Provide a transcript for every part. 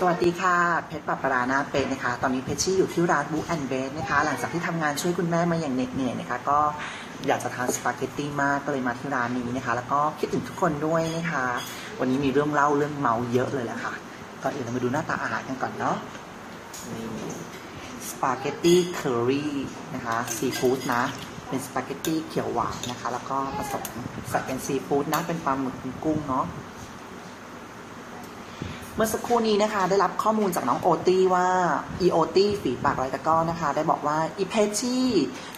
สวัสดีค่ะ เพชรปับปรานาเป็นนะคะ ตอนนี้เพชรชี่อยู่ที่ร้านบุ๊กแอนเบสนะคะ หลังจากที่ทำงานช่วยคุณแม่มาอย่างเหน็ดเหนื่อยนะคะ ก็อยากจะทานสปาเกตตี้มากก็เลยมาที่ร้านนี้นะคะ แล้วก็คิดถึงทุกคนด้วยนะคะ วันนี้มีเรื่องเล่าเรื่องเมาเยอะเลยแหละค่ะ ก่อนอื่นเรามาดูหน้าตาอาหารกันก่อนเนาะนี่สปาเกตตี้เคอรี่นะคะซีฟู้ดนะ เป็นสปาเกตตี้เขียวหวานนะคะ แล้วก็ผสมใส่เป็นซีฟู้ดนะ เป็นปลาหมึกกุ้งเนาะ เมื่อสักครู่นี้นะคะ ได้รับข้อมูลจากน้องโอตี้ว่าอีโอตี้ฝีปากไรตะก้อนะคะ ได้บอกว่าอีเพชชี่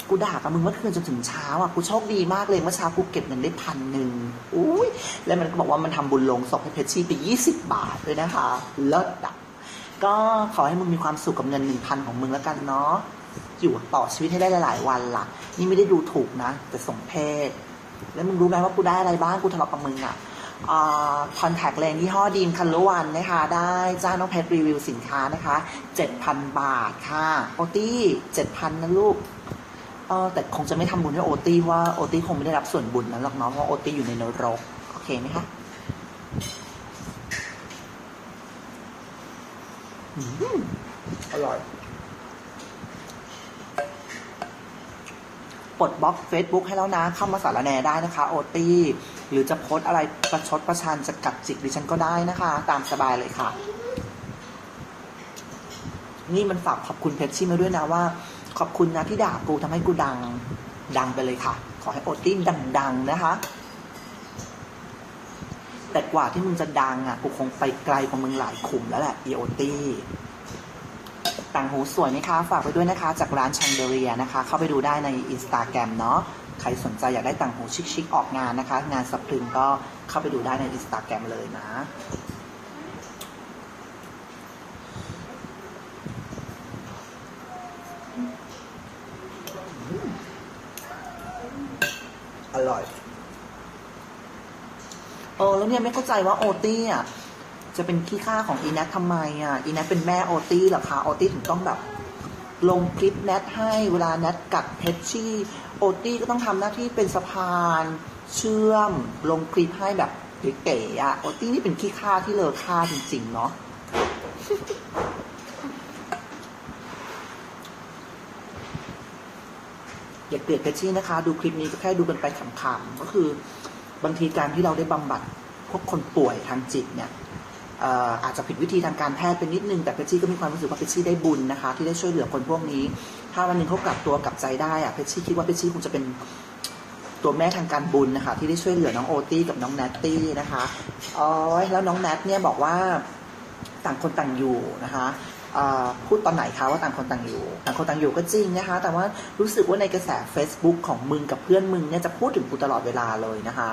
กูด่ากับมึงเมื่อคืนจนถึงเช้าอะกูโชคดีมากเลยเมื่อเช้ากูเก็บเงินได้พันหนึ่งอุ้ยแล้วมันก็บอกว่ามันทำบุญลงศพให้เพชชี่ไป20 บาทเลยนะคะเลิศอะก็ขอให้มึงมีความสุขกับเงิน1,000ของมึงแล้วกันเนาะอยู่ต่อชีวิตให้ได้หลาย ๆ วันล่ะ นี่ไม่ได้ดูถูกนะ แต่สมเพศแล้วมึงรู้ไหมว่ากูได้อะไรบ้างกูทะเลาะกับมึงอะ คอนแทคเลนยี่ห้อดีมคันลวันนะคะ ได้จ้าน้องเพชรรีวิวสินค้านะคะ 7,000 บาทค่ะ โอตี้7,000 นะลูกเออแต่คงจะไม่ทำบุญให้โอตี้ว่าโอตี้คงไม่ได้รับส่วนบุญนั้นหรอกเนาะเพราะโอตี้อยู่ในนรก โอเคไหมคะอร่อยปลดบล็อก Facebook ให้แล้วนะ เข้ามาสารแนได้นะคะ โอตี้ หรือจะโพสอะไรประชดประชันจะกัดจิกดิฉันก็ได้นะคะ ตามสบายเลยค่ะ นี่มันฝากขอบคุณเพชรชี่มาด้วยนะว่า ขอบคุณนะที่ด่ากูทำให้กูดังดังไปเลยค่ะ ขอให้โอตี้ดัง ๆ นะคะ แต่กว่าที่มึงจะดังอะกูคงไปไกลกว่ามึงหลายขุมแล้วแหละอีโอตี้ต่างหูสวยไหมคะ ฝากไปด้วยนะคะ จากร้านชังเดเรียนะคะ เข้าไปดูได้ในอินสตาแกรมเนาะ ใครสนใจอยากได้ต่างหูชิคๆออกงานนะคะ งานสปริงก็เข้าไปดูได้ในอินสตาแกรมเลยนะอร่อย เออแล้วเนี่ยไม่เข้าใจว่าโอตี้อะจะเป็นขี้ข้าของอีแนททำไมอะ อีแนทเป็นแม่โอตี้หรอคะ โอตี้ถึงต้องแบบ ลงคลิปแนทให้เวลาแนทกัดเพชชี่โอตี้ก็ต้องทำหน้าที่เป็นสะพาน เชื่อม ลงคลิปให้แบบเก๋ๆอะโอตี้นี่เป็นขี้ข้าที่เลอค่าจริงๆ เนาะอย่าเกลียดเพชชี่นะคะ ดูคลิปนี้ก็แค่ดูกันไปขำๆก็คือบางทีการที่เราได้บำบัดพวกคนป่วยทางจิตเนี่ย อาจจะผิดวิธีทางการแพทย์เป็นนิดนึงแต่เพชชี่ก็มีความรู้สึกว่าเพชชี่ได้บุญนะคะ ที่ได้ช่วยเหลือคนพวกนี้ ถ้าวันหนึ่งเขากลับตัวกลับใจได้อะเพชชี่คิดว่าเพชชี่คงจะเป็นตัวแม่ทางการบุญนะคะ ที่ได้ช่วยเหลือน้องโอตี้กับน้องแนตตี้นะคะอ๋อแล้วน้องแนทเนี่ยบอกว่าต่างคนต่างอยู่นะคะพูดตอนไหนคะว่าต่างคนต่างอยู่ ต่างคนต่างอยู่ก็จริงนะคะ แต่ว่ารู้สึกว่าในกระแส Facebook ของมึงกับเพื่อนมึงเนี่ยจะพูดถึงกูตลอดเวลาเลยนะคะ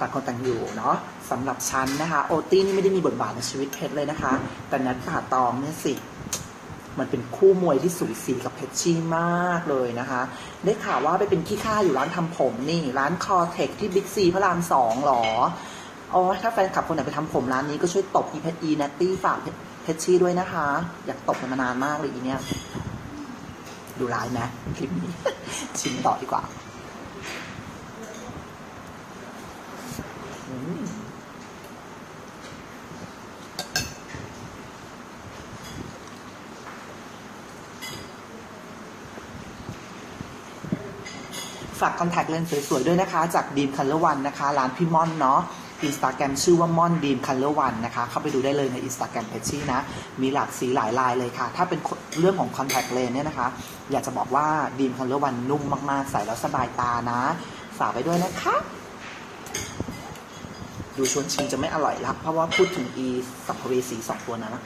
ต่างคนต่างอยู่เนาะสำหรับฉันนะคะโอตี้นี่ไม่ได้มีบทบาทในชีวิตเพชรเลยนะคะ แต่นัดป่าตองเนี่ยสิ มันเป็นคู่มวยที่สูสีกับเพชรชี่มากเลยนะคะ ได้ข่าวว่าไปเป็นขี้ข้าอยู่ร้านทำผมนี่ ร้านคอเทคที่บิ๊กซีพระรามสองหรออ๋อถ้าแฟนคลับคนไหนไปทำผมร้านนี้ก็ช่วยตบอีเพชรอีนัตตี้ฝากเพชรชี่ด้วยนะคะ อยากตบมันมานานมากเลยอีเนี่ยดูร้ายไหมคลิปนี้ชิมต่อดีกว่า ฝากคอนแทคเลนส์สวยๆด้วยนะคะ จากดีมคัลเลอร์วันนะคะ ร้านพี่ม่อนเนาะอินสตาแกรมชื่อว่าม่อนดีมคัลเลอร์วันนะคะ เข้าไปดูได้เลยในอินสตาแกรมเพจชี่นะ มีหลากสีหลายลายเลยค่ะ ถ้าเป็นเรื่องของคอนแทคเลนส์เนี่ยนะคะ อยากจะบอกว่าดีมคัลเลอร์วันนุ่มมากๆ ใส่แล้วสบายตานะ ฝากไปด้วยนะคะ ดูชวนชิมจะไม่อร่อยละเพราะว่าพูดถึงอีสัมภเวสีสองตัวนั้นนะ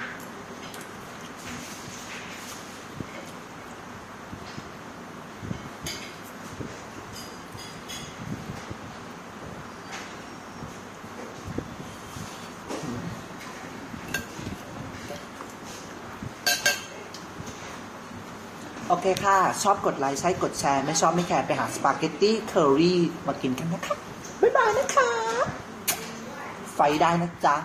โอเคค่ะ ชอบกดไลค์ ใช้กดแชร์ ไม่ชอบไม่แคร์ไปหาสปาเกตตี้เคอรี่มากินกันนะคะ บ๊ายบายนะคะ ไฟได้นะจ๊ะ